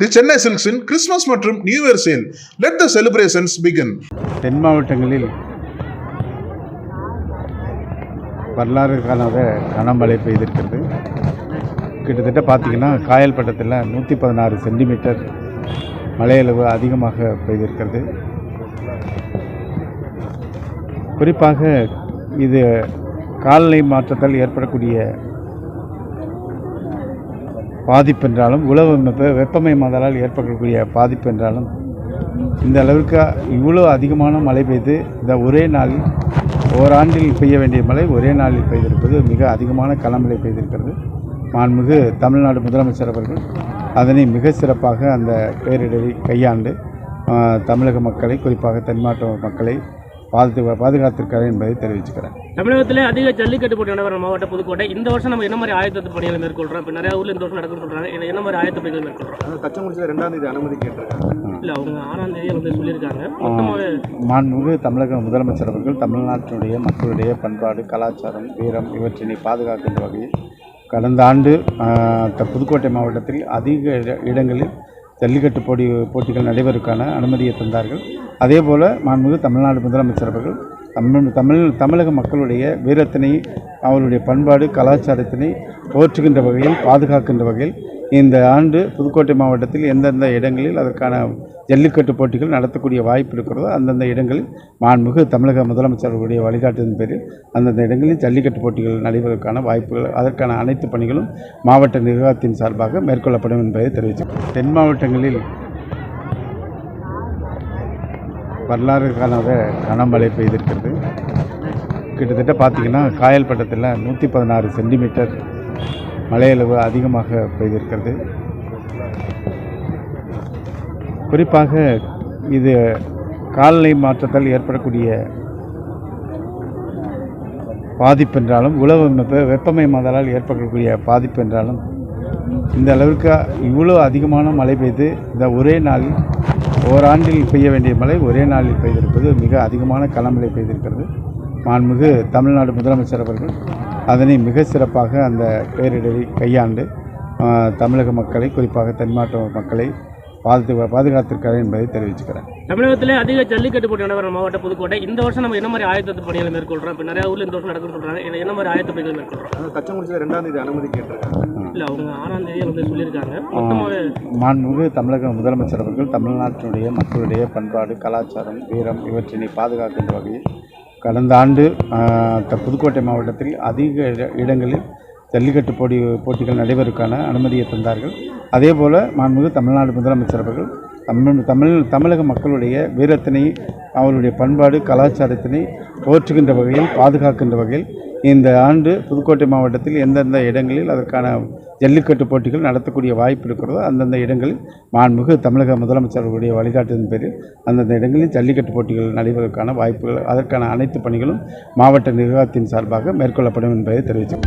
தி சென்னை சில்க்ஸின் கிறிஸ்மஸ் மற்றும் new year sale. Let the celebrations begin தென் மாவட்டங்களில் வரலாறு காணாத கனமழை பெய்திருக்கிறது. கிட்டத்தட்ட பார்த்தீங்கன்னா காயல்பட்டத்தில் நூற்றி பதினாறு சென்டிமீட்டர் மழையளவு அதிகமாக பெய்திருக்கிறது. குறிப்பாக இது காலநிலை மாற்றத்தால் ஏற்படக்கூடிய பாதிப்பு என்றாலும் உலக வெப்பமயமாதலால் ஏற்படக்கூடிய பாதிப்பு என்றாலும் இந்த அளவிற்கு இவ்வளோ அதிகமான மழை பெய்து இந்த ஒரே நாளில் ஓராண்டில் பெய்ய வேண்டிய மழை ஒரே நாளில் பெய்திருப்பது மிக அதிகமான களமழை பெய்திருக்கிறது. மாண்புமிகு தமிழ்நாடு முதலமைச்சர் அவர்கள் அதனை மிக சிறப்பாக அந்த பேரிடரை கையாண்டு தமிழக மக்களை குறிப்பாக தென்மாட்ட மக்களை பாதுகா பாதுகாத்திருக்கிறார் என்பதை தெரிவிச்சுக்கிறேன். தமிழகத்திலே அதிக ஜல்லிக்கட்டு போட்டி நடைபெற மாவட்டம் புதுக்கோட்டை. இந்த வருஷம் நம்ம என்ன மாதிரி ஆயத்த பணிகளை மேற்கொள்றோம்? இப்போ நிறைய ஊர்ல இந்த வருஷம் நடக்குன்னு சொல்றாங்க. என்ன- என்ன மாதிரி ஆயத்த பணிகள் மேற்கொள்றோம்? தச்சங்குறிச்சியில் ரெண்டாம் தேதி அனுமதி கேட்டிருக்காங்க. இல்ல அவங்க ஆறாம் தேதி வந்து சொல்லியிருக்காங்க. மாண்புமிகு தமிழக முதலமைச்சர் அவர்கள் தமிழ்நாட்டினுடைய மக்களுடைய பண்பாடு கலாச்சாரம் வீரம் இவற்றினை பாதுகாக்கின்ற வகையில் கடந்த ஆண்டு புதுக்கோட்டை மாவட்டத்தில் அதிக இட- இடங்களில் ஜல்லிக்கட்டு போட்டி போட்டிகள் நடைபெறுவதற்கான அனுமதியை தந்தார்கள். அதே போல் மாண்புமிகு தமிழ்நாடு முதலமைச்சர் அவர்கள் தமிழ் தமிழ் தமிழக மக்களுடைய வீரத்தினை அவருடைய பண்பாடு கலாச்சாரத்தினை போற்றுகின்ற வகையில் பாதுகாக்கின்ற வகையில் இந்த ஆண்டு புதுக்கோட்டை மாவட்டத்தில் எந்தெந்த இடங்களில் அதற்கான ஜல்லிக்கட்டு போட்டிகள் நடத்தக்கூடிய வாய்ப்பு இருக்கிறதோ அந்தந்த இடங்களில் மாண்புமிகு தமிழக முதலமைச்சர்களுடைய வழிகாட்டுதலின் பேரில் அந்தந்த இடங்களில் ஜல்லிக்கட்டு போட்டிகள் நடைபெறுவதற்கான வாய்ப்புகள் அதற்கான அனைத்து பணிகளும் மாவட்ட நிர்வாகத்தின் சார்பாக மேற்கொள்ளப்படும் என்பதை தெரிவித்து தென் மாவட்டங்களில் வரலாறு காணாத கனமழை பெய்திருக்கிறது கிட்டத்தட்ட பார்த்தீங்கன்னா காயல்பட்டத்தில் நூற்றி பதினாறு சென்டிமீட்டர் மழையளவு அதிகமாக பெய்திருக்கிறது. குறிப்பாக இது காலநிலை மாற்றத்தால் ஏற்படக்கூடிய பாதிப்பு என்றாலும் உலக வெப்பமயமாதலால் ஏற்படக்கூடிய பாதிப்பு என்றாலும் இந்த அளவிற்கு இவ்வளோ அதிகமான மழை பெய்து இந்த ஒரே நாளில் ஓராண்டில் பெய்ய வேண்டிய மழை ஒரே நாளில் பெய்திருப்பது மிக அதிகமான கனமழை பெய்திருக்கிறது. மாண்புமிகு தமிழ்நாடு முதலமைச்சர் அவர்கள் அதனை மிக சிறப்பாக அந்த பேரிடரை கையாண்டு தமிழக மக்களை குறிப்பாக தென்மாவட்ட மக்களை பாதுகா பாதுகாத்திருக்கிறார் என்பதை தெரிவிச்சுக்கிறேன். தமிழகத்திலே அதிக ஜல்லிக்கட்டு போட்டி நடைபெற மாவட்டம் புதுக்கோட்டை. இந்த வருஷம் நம்ம என்ன மாதிரி ஆயத்த பணிகளை மேற்கொள்றோம்? இப்போ நிறைய ஊர்ல இந்த வருஷம் நடக்குன்னு சொல்றாங்க. என்ன- என்ன மாதிரி ஆயத்த பணிகள் மேற்கொள்றோம்? தச்சங்குறிச்சியில் ரெண்டாம் தேதி அனுமதி கேட்டிருக்காங்க. இல்ல அவங்க ஆறாம் தேதி வந்து சொல்லியிருக்காங்க. மாண்புமிகு தமிழக முதலமைச்சர் அவர்கள் தமிழ்நாட்டினுடைய மக்களுடைய பண்பாடு கலாச்சாரம் வீரம் இவற்றினை பாதுகாக்கின்ற வகையில் கடந்த ஆண்டு புதுக்கோட்டை மாவட்டத்தில் அதிக இட- இடங்களில் ஜல்லிக்கட்டு போட்டி போட்டிகள் நடைபெறுவதற்கான அனுமதியை தந்தார்கள். அதே போல் மாண்புமிகு தமிழ்நாடு முதலமைச்சர் அவர்கள் தமிழ் தமிழ் தமிழக மக்களுடைய வீரத்தினை அவருடைய பண்பாடு கலாச்சாரத்தினை போற்றுகின்ற வகையில் பாதுகாக்கின்ற வகையில் இந்த ஆண்டு புதுக்கோட்டை மாவட்டத்தில் எந்தெந்த இடங்களில் அதற்கான ஜல்லிக்கட்டு போட்டிகள் நடத்தக்கூடிய வாய்ப்பு இருக்கிறதோ அந்தந்த இடங்களில் மாண்புமிகு தமிழக முதலமைச்சர்களுடைய வழிகாட்டுதலின் பேரில் அந்தந்த இடங்களில் ஜல்லிக்கட்டு போட்டிகள் நடைபெறுவதற்கான வாய்ப்புகள் அதற்கான அனைத்து பணிகளும் மாவட்ட நிர்வாகத்தின் சார்பாக மேற்கொள்ளப்படும் என்பதை தெரிவித்தோம்